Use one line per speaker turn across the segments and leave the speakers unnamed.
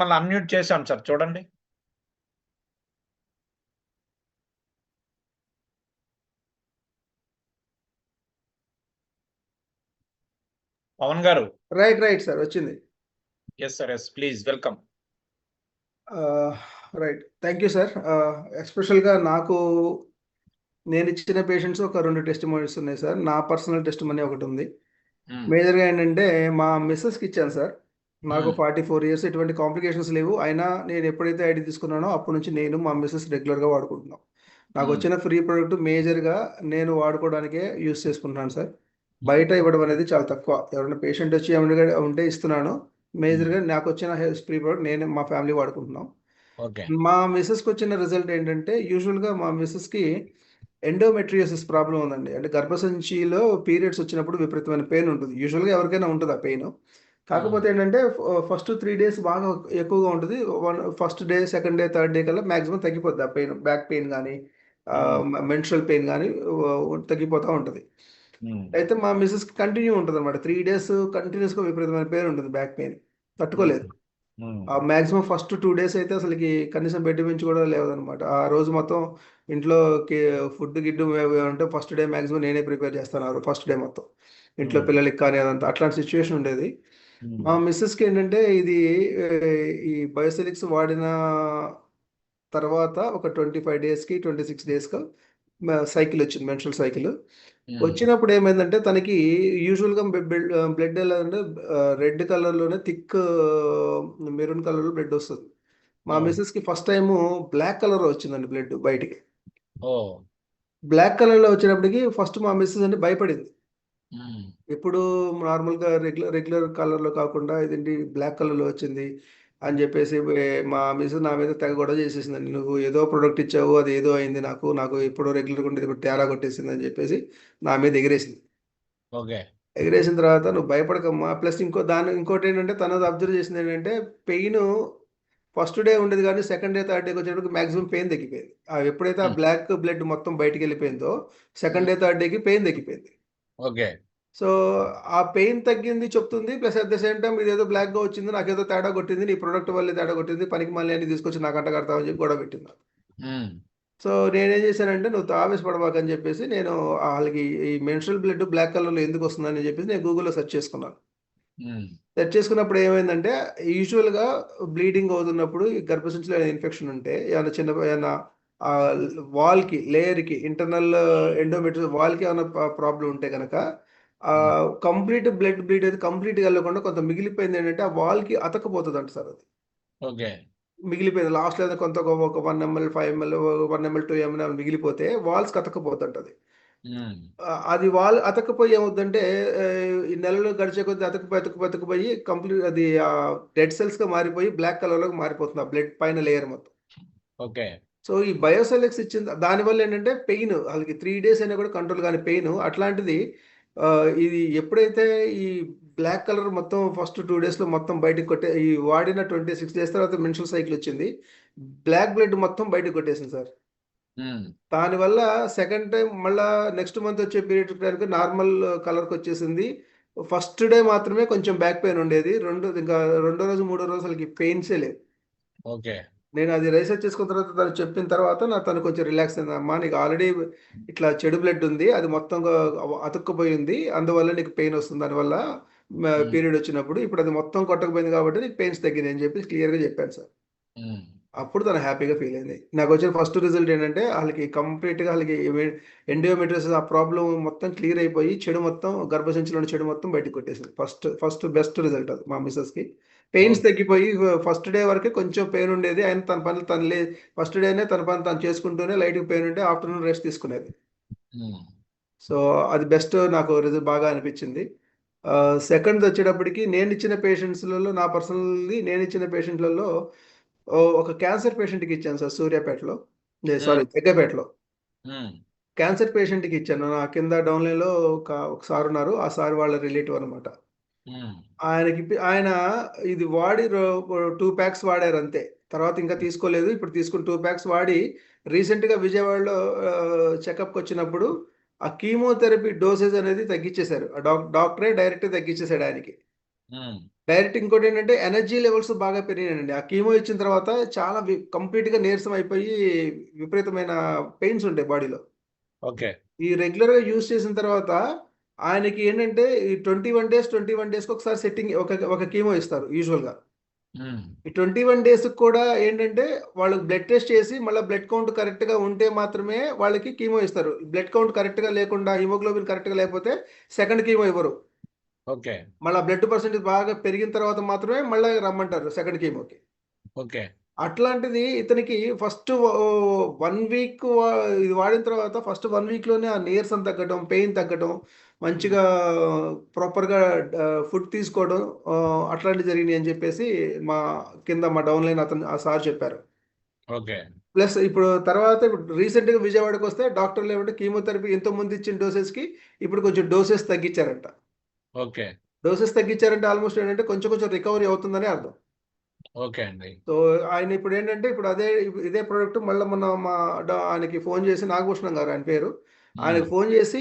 మళ్ళీ అన్మ్యూట్ చేశాను సార్ చూడండి. Pavan garu.
Right right sir వచ్చింది.
Yes sir yes please welcome
right thank you sir ఎస్పెషల్గా నాకు నేను ఇచ్చిన పేషెంట్స్ ఒక రెండు టెస్ట్ మోడల్స్ ఉన్నాయి సార్ నా పర్సనల్ టెస్ట్ మనీ ఒకటి ఉంది. మేజర్గా ఏంటంటే మా మిస్సెస్కి ఇచ్చాను సార్ నాకు
Hmm.
ఫార్టీ ఫోర్ ఇయర్స్ ఎటువంటి కాంప్లికేషన్స్ లేవు. అయినా నేను ఎప్పుడైతే ఐడి తీసుకున్నానో అప్పటి నుంచి నేను మా మిస్సెస్ రెగ్యులర్గా వాడుకుంటున్నాం. నాకు
Hmm.
వచ్చిన ఫ్రీ ప్రోడక్ట్ మేజర్గా నేను వాడుకోవడానికే యూస్ చేసుకుంటున్నాను సార్. బయట ఇవ్వడం అనేది చాలా తక్కువ. ఎవరైనా పేషెంట్ వచ్చి ఏమైనా ఉంటే ఇస్తున్నాను మేజర్గా నాకు వచ్చిన ఫ్రీ ప్రోడక్ట్ నేను మా ఫ్యామిలీ వాడుకుంటున్నాం. మా మిస్సెస్కి వచ్చిన రిజల్ట్ ఏంటంటే యూజువల్గా మా మిస్సెస్కి ఎండోమెట్రియోసిస్ ప్రాబ్లం ఉందండి. అంటే గర్భసంచిలో పీరియడ్స్ వచ్చినప్పుడు విపరీతమైన పెయిన్ ఉంటుంది. యూజువల్గా ఎవరికైనా ఉంటుంది ఆ పెయిన్? కాకపోతే ఏంటంటే ఫస్ట్ త్రీ డేస్ బాగా ఎక్కువగా ఉంటుంది. One first day second day third day కల్లా మ్యాక్సిమం తగ్గిపోద్ది. ఆ పెయిన్ బ్యాక్ పెయిన్ కానీ మెన్స్ట్రల్ పెయిన్ కానీ తగ్గిపోతూ ఉంటుంది. అయితే మా మిస్సెస్ కంటిన్యూ ఉంటుంది అనమాట త్రీ డేస్ కంటిన్యూస్గా విపరీతమైన పెయిన్ ఉంటుంది బ్యాక్ పెయిన్ తట్టుకోలేదు. మాక్సిమం ఫస్ట్ టూ డేస్ అయితే అసలుకి కనీసం బెడ్ నుంచి కూడా లేవదనమాట ఆ రోజు మొత్తం ఇంట్లో ఫుడ్ గిడ్డు అంటే ఫస్ట్ డే మాక్సిమం నేనే ప్రిపేర్ చేస్తాను ఫస్ట్ డే మొత్తం. ఇంట్లో
Hmm.
పిల్లలకి కానీ అదంతా. అట్లాంటి సిచ్యువేషన్ ఉండేది. మా మిస్సెస్కి ఏంటంటే ఇది ఈ బయోసెలిక్స్ వాడిన తర్వాత ఒక ట్వంటీ ఫైవ్ డేస్కి ట్వంటీ సిక్స్ డేస్కి సైకిల్ వచ్చింది మెన్స్ట్రల్ సైకిల్. వచ్చినప్పుడు ఏమైందంటే తనకి యూజువల్గా బ్లడ్ ఎలా అంటే రెడ్ కలర్లోనే థిక్ మెరూన్ కలర్లో బ్లడ్ వస్తుంది. మా
Oh.
మిస్సెస్కి ఫస్ట్ టైము బ్లాక్ కలర్ వచ్చిందండి బ్లడ్ బయటికి. బ్లాక్ కలర్లో వచ్చినప్పటికి ఫస్ట్ మా మిస్సెస్ అంటే భయపడింది. ఇప్పుడు నార్మల్గా రెగ్యులర్ రెగ్యులర్ కలర్లో కాకుండా ఇదేంటి బ్లాక్ కలర్లో వచ్చింది అని చెప్పేసి మా మిస్సెస్ నా మీద తెగ గొడవ చేసేసిందండి. నువ్వు ఏదో ప్రోడక్ట్ ఇచ్చావు అది ఏదో అయింది నాకు నాకు ఎప్పుడో రెగ్యులర్గా ఉండేది ఇప్పుడు తేడా కొట్టేసింది అని చెప్పేసి నా మీద ఎగిరేసింది.
ఓకే.
ఎగిరేసిన తర్వాత నువ్వు భయపడకమ్మా. ప్లస్ ఇంకో దాని ఇంకోటి ఏంటంటే తనది అబ్జర్వ్ చేసింది ఏంటంటే పెయిన్ ఫస్ట్ డే ఉండేది కానీ సెకండ్ డే థర్డ్ డేకి వచ్చేటప్పుడు మాక్సిమం పెయిన్ తగ్గిపోయింది. ఎప్పుడైతే ఆ. బ్లాక్ బ్లడ్ మొత్తం బయటికి వెళ్ళిపోయిందో సెకండ్ డే థర్డ్ డేకి పెయిన్ తగ్గిపోయింది.
ఓకే.
సో ఆ పెయిన్ తగ్గింది చెప్తుంది. Plus at the same time ఇదేదో బ్లాక్గా వచ్చింది నాకేదో తేడా కొట్టింది నీ ప్రోడక్ట్ వల్లే తేడా కొట్టింది పనికి మళ్ళీ అని తీసుకొచ్చి నాకు అంట కడతామని చెప్పి గొడవ పెట్టింది. సో నేనేం చేశానంటే నువ్వు ఆవేశపడబాకని చెప్పేసి నేను వాళ్ళకి ఈ మెన్స్ట్రల్ బ్లడ్ బ్లాక్ కలర్లో ఎందుకు వస్తుందని చెప్పేసి నేను గూగుల్లో సెర్చ్ చేసుకున్నాను. సెర్చ్ చేసుకున్నప్పుడు ఏమైందంటే యూజువల్గా బ్లీడింగ్ అవుతున్నప్పుడు ఈ గర్భసంచిలో ఇన్ఫెక్షన్ ఉంటే ఏమైనా చిన్న ఏమైనా ఆ వాల్కి లేయర్కి ఇంటర్నల్ ఎండోమెట్రీ వాల్కి ఏమైనా ప్రాబ్లం ఉంటే కనుక కంప్లీట్ బ్లడ్ బ్లీడ్ అయితే కంప్లీట్గా వెళ్ళకుండా కొంత మిగిలిపోయింది ఏంటంటే ఆ వాల్కి అతకపోతుంది అంట సార్ అది.
ఓకే.
మిగిలిపోయింది. లాస్ట్లో ఏదో కొంత ఒక- one ML five ML one ML two ML మిగిలిపోతే వాల్స్కి అతకపోతుంటది అది. వాల్ అతకపోయి ఏమవుతుందంటే ఈ నెలలు గడిచే కొద్దీ అతకపోయి అతకపోయి అతకపోయి కంప్లీట్ అది డెడ్ సెల్స్గా మారిపోయి బ్లాక్ కలర్లోకి మారిపోతుంది ఆ బ్లడ్ పైన లేయర్ మొత్తం.
ఓకే.
సో ఈ బయోసెలెక్స్ ఇచ్చిన దానివల్ల ఏంటంటే పెయిన్ వాళ్ళకి త్రీ డేస్ అయినా కూడా కంట్రోల్ కాని పెయిన్. అట్లాంటిది ఇది ఎప్పుడైతే ఈ బ్లాక్ కలర్ మొత్తం ఫస్ట్ టూ డేస్లో మొత్తం బయటకు కొట్టే ఈ వాడిన ట్వంటీ సిక్స్ డేస్ తర్వాత మెన్షల్ సైకిల్ వచ్చింది. బ్లాక్ బ్లడ్ మొత్తం బయటకు కొట్టేసింది సార్. దానివల్ల సెకండ్ టైం మళ్ళా నెక్స్ట్ మంత్ వచ్చే పీరియడ్ టైంకి నార్మల్ కలర్కి వచ్చేసింది. ఫస్ట్ డే మాత్రమే కొంచెం బ్యాక్ పెయిన్ ఉండేది. రెండు ఇంకా రెండో రోజు మూడో రోజు అసలుకి పెయిన్సే లేవు
ఓకే.
నేను అది రీసెర్చ్ చేసుకున్న తర్వాత తను చెప్పిన తర్వాత నా తను కొంచెం రిలాక్స్ అయింది. అమ్మా నీకు ఆల్రెడీ ఇట్లా చెడు బ్లడ్ ఉంది. అది మొత్తం అతుక్కుపోయి ఉంది అందువల్ల నీకు పెయిన్ వస్తుంది. దానివల్ల పీరియడ్ వచ్చినప్పుడు ఇప్పుడు అది మొత్తం కొట్టకపోయింది కాబట్టి నీకు పెయిన్స్ తగ్గింది అని చెప్పి క్లియర్గా చెప్పాను సార్. అప్పుడు తను హ్యాపీగా ఫీల్ అయింది. నాకు వచ్చిన ఫస్ట్ రిజల్ట్ ఏంటంటే వాళ్ళకి కంప్లీట్గా వాళ్ళకి ఎండియోమెట్రియోసిస్ ఆ ప్రాబ్లం మొత్తం క్లియర్ అయిపోయి చెడు మొత్తం గర్భసంచిలోని చెడు మొత్తం బయటకు కొట్టేసింది. ఫస్ట్ ఫస్ట్ బెస్ట్ రిజల్ట్ అది మా మిస్సెస్కి పెయిన్స్. తగ్గిపోయి ఫస్ట్ డే వరకే కొంచెం పెయిన్ ఉండేది. ఆయన తన పనులు తను లే ఫస్ట్ డేనే తన పని తను చేసుకుంటూనే లైట్గా పెయిన్ ఉంటే ఆఫ్టర్నూన్ రెస్ట్ తీసుకునేది. సో అది బెస్ట్ నాకు రిజల్ట్ బాగా అనిపించింది. సెకండ్ వచ్చేటప్పటికి నేను ఇచ్చిన పేషెంట్స్లలో నా పర్సనల్లీ నేను ఇచ్చిన పేషెంట్లలో ఒక క్యాన్సర్ పేషెంట్కి ఇచ్చాను సార్ సూర్యాపేటలో. సారీ జగ్గపేటలో. క్యాన్సర్ పేషెంట్కి ఇచ్చాను. నా కింద డౌన్లైన్లో ఒక ఒక సార్ ఉన్నారు. ఆ సార్ వాళ్ళ రిలేటివ్ అనమాట ఆయనకి ఇప్పి- ఆయన ఇది వాడి టూ ప్యాక్స్ వాడారు అంతే. తర్వాత ఇంకా తీసుకోలేదు. ఇప్పుడు తీసుకుని టూ ప్యాక్స్ వాడి రీసెంట్గా విజయవాడలో చెకప్కి వచ్చినప్పుడు ఆ కీమోథెరపీ డోసేజ్ అనేది తగ్గించేశారు ఆ డాక్ డాక్టరే డైరెక్ట్ తగ్గించేశాడు ఆయనకి. డైరెక్ట్ ఇంకోటి ఏంటంటే ఎనర్జీ లెవెల్స్ బాగా పెరిగినాయండి. ఆ కీమో ఇచ్చిన తర్వాత చాలా వి- complete గా నీరసం అయిపోయి విపరీతమైన పెయిన్స్ ఉంటాయి బాడీలో.
ఓకే.
ఈ రెగ్యులర్గా యూజ్ చేసిన తర్వాత ఆయనకి ఏంటంటే ఈ twenty one days twenty one డేస్కి ఒకసారి సెట్టింగ్ ఒక ఒక కీమో ఇస్తారు యూజువల్గా.
ఉమ్,
ఈ ట్వంటీ వన్ డేస్ కూడా ఏంటంటే వాళ్ళకి బ్లడ్ టెస్ట్ చేసి మళ్ళీ బ్లడ్ కౌంట్ కరెక్ట్గా ఉంటే మాత్రమే వాళ్ళకి కీమో ఇస్తారు. బ్లడ్ కౌంట్ కరెక్ట్గా లేకుండా హిమోగ్లోబిన్ కరెక్ట్గా లేకపోతే సెకండ్ కీమో ఇవ్వరు.
ఓకే
మళ్ళీ బ్లడ్ పర్సెంటేజ్ బాగా పెరిగిన తర్వాత మాత్రమే మళ్ళీ రమ్మంటారు సెకండ్ కీమోకి
ఓకే
అట్లాంటిది ఇతనికి ఫస్ట్ వన్ వీక్ ఇది వాడిన తర్వాత ఫస్ట్ వన్ వీక్లోనే ఆ నీరసం తగ్గడం పెయిన్ తగ్గడం మంచిగా ప్రాపర్గా ఫుడ్ తీసుకోవడం అట్లాంటివి జరిగినాయి అని చెప్పేసి మా కింద మా డౌన్ లైన్ అతను ఆ సార్ చెప్పారు.
ఓకే.
ప్లస్ ఇప్పుడు తర్వాత ఇప్పుడు రీసెంట్గా విజయవాడకి వస్తే డాక్టర్లు ఏమంటే కీమోథెరపీ ఎంతో ముందు ఇచ్చిన డోసెస్కి ఇప్పుడు కొంచెం డోసెస్ తగ్గించారంట.
ఓకే.
డోసెస్ తగ్గించారంటే ఆల్మోస్ట్ ఏంటంటే కొంచెం కొంచెం రికవరీ అవుతుందని అర్థం.
ఓకే అండి.
సో ఆయన ఇప్పుడు ఏంటంటే ఇప్పుడు అదే ఇదే ప్రోడక్ట్ మళ్ళీ మొన్న మా ఆయనకి ఫోన్ చేసి నాగభూషణం గారు ఆయన పేరు. ఆయనకి ఫోన్ చేసి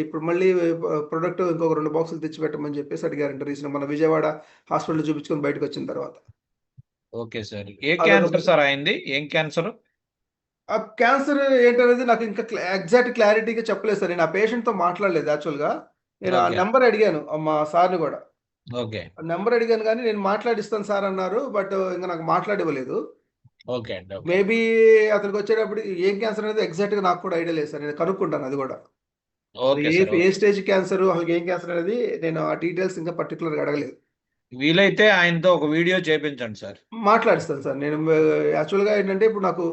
ఇప్పుడు మళ్ళీ ప్రొడక్ట్ ఇంకొక రెండు బాక్సులు తెచ్చిపెట్టమని చెప్పేసి అడిగారంట రీసెంట్ మన విజయవాడ హాస్పిటల్ చూపించుకొని బయటకు వచ్చిన తర్వాత.
Okay sir. ఏ క్యాన్సర్ సార్ అయింది? ఏం క్యాన్సర్?
ఆ క్యాన్సర్ ఏంటనేది నాకు ఇంకా ఎగ్జాక్ట్ క్లారిటీగా చెప్పలేదు సార్. నేను ఆ patient తో మాట్లాడలేదు యాక్చువల్గా. నేను ఆ. నెంబర్ అడిగాను మా సార్ని కూడా.
ఓకే.
నెంబర్ అడిగాను కానీ నేను మాట్లాడిస్తాను సార్ అన్నారు బట్ ఇంకా నాకు మాట్లాడివ్వలేదు.
ఓకే అండి
మేబీ అతనికి వచ్చేటప్పుడు ఏం క్యాన్సర్ అనేది ఎగ్జాక్ట్గా నాకు కూడా ఐడియా లేదు సార్ నేను కనుక్కుంటాను అది కూడా. ఏ స్టేజ్ క్యాన్సర్ అసలు ఏం క్యాన్సర్ అనేది నేను ఆ డీటెయిల్స్ ఇంకా పర్టికులర్గా అడగలేదు.
వీలైతే ఆయనతో ఒక వీడియో చేపించండి సార్.
మాట్లాడిస్తాను సార్ నేను యాక్చువల్గా ఏంటంటే ఇప్పుడు నాకు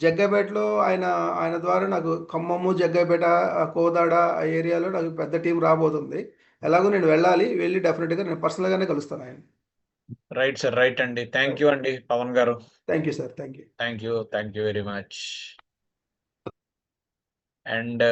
జగ్గైపేటలో ఆయన ఆయన ద్వారా నాకు ఖమ్మము జగ్గైపేట కోదాడ ఆ ఏరియాలో నాకు పెద్ద టీం రాబోతుంది. ఎలాగో నేను వెళ్ళాలి వెళ్ళి డెఫినెట్గా నేను పర్సనల్ గానే కలుస్తాను ఆయన
రైట్ సార్ రైట్ అండి థ్యాంక్ యూ అండి Pavan garu
thank you sir thank you
thank you thank you very much and